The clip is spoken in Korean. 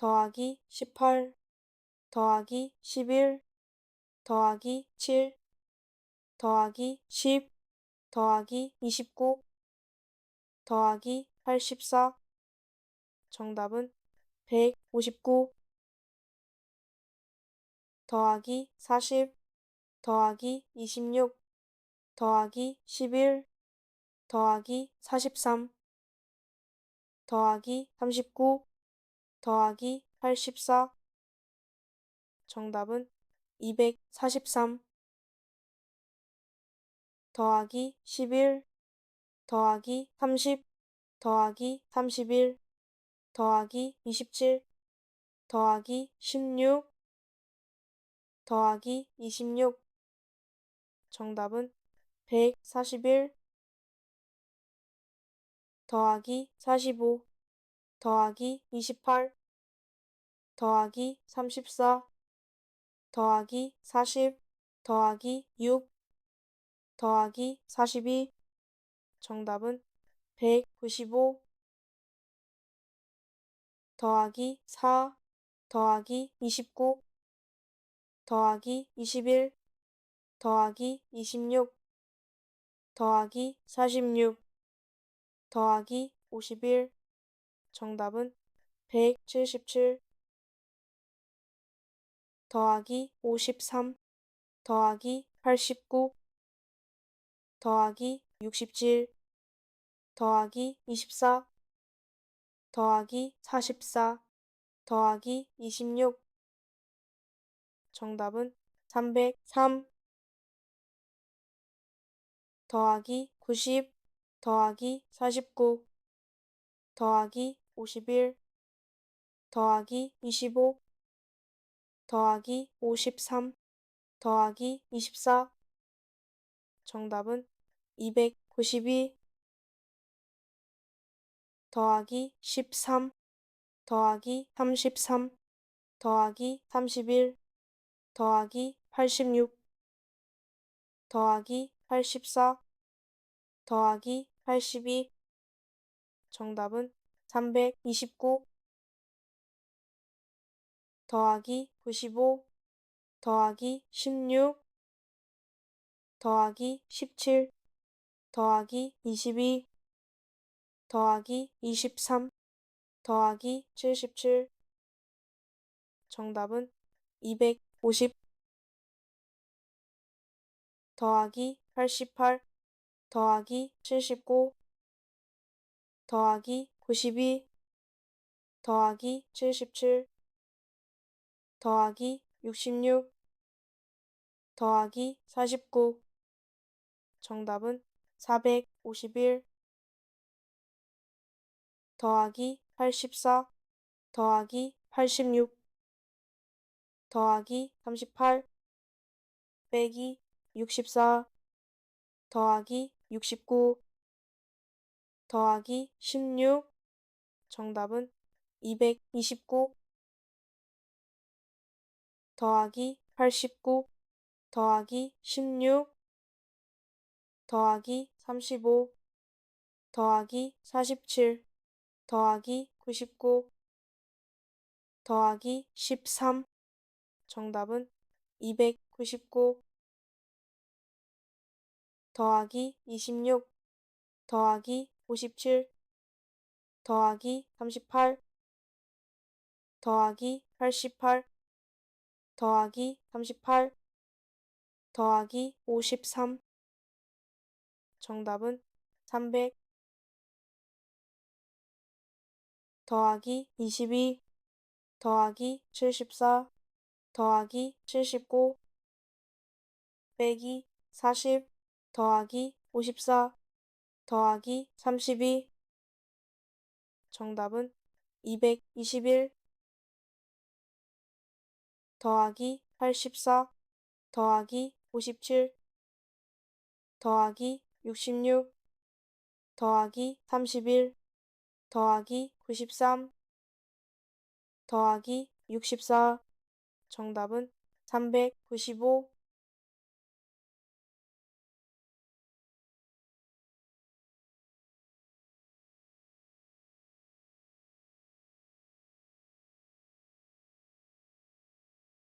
더하기 18 더하기 11 더하기 7 더하기 10 더하기 29 더하기 84 정답은 159 더하기 40 더하기 26 더하기 11 더하기 43 더하기 39 더하기 84 정답은 243 더하기 11 더하기 30 더하기 31 더하기 27 더하기 16 더하기 26 정답은 141 더하기 45 더하기 28 더하기 34 더하기 40 더하기 6 더하기 42 정답은 195 더하기 4 더하기 29 더하기 21 더하기 26 더하기 46 더하기 51 정답은 177 더하기 53 더하기 89 더하기 67 더하기 24 더하기 44 더하기 26 정답은 303 더하기 90 더하기 49 더하기 51 더하기 25 더하기 53 더하기 24 정답은 292 더하기 13 더하기 33 더하기 31 더하기 86 더하기 84 더하기 82 정답은 329 더하기 95 더하기 16 더하기 17 더하기 22 더하기 23 더하기 77 정답은 250 더하기 88 더하기 79 더하기 92 더하기 77 더하기 66 더하기 49 정답은 451 더하기 84 더하기 86 더하기 38 빼기 64 더하기 69 더하기 16 정답은 229 더하기 89 더하기 16 더하기 35 더하기 47 더하기 99 더하기 13 정답은 299 더하기 26 더하기 57 더하기 38 더하기 88 더하기 38 더하기 53 정답은 300 더하기 22 더하기 74 더하기 79 빼기 40 더하기 54 더하기 32 정답은 221 더하기 84 더하기 57 더하기 66 더하기 31 더하기 93 더하기 64 정답은 395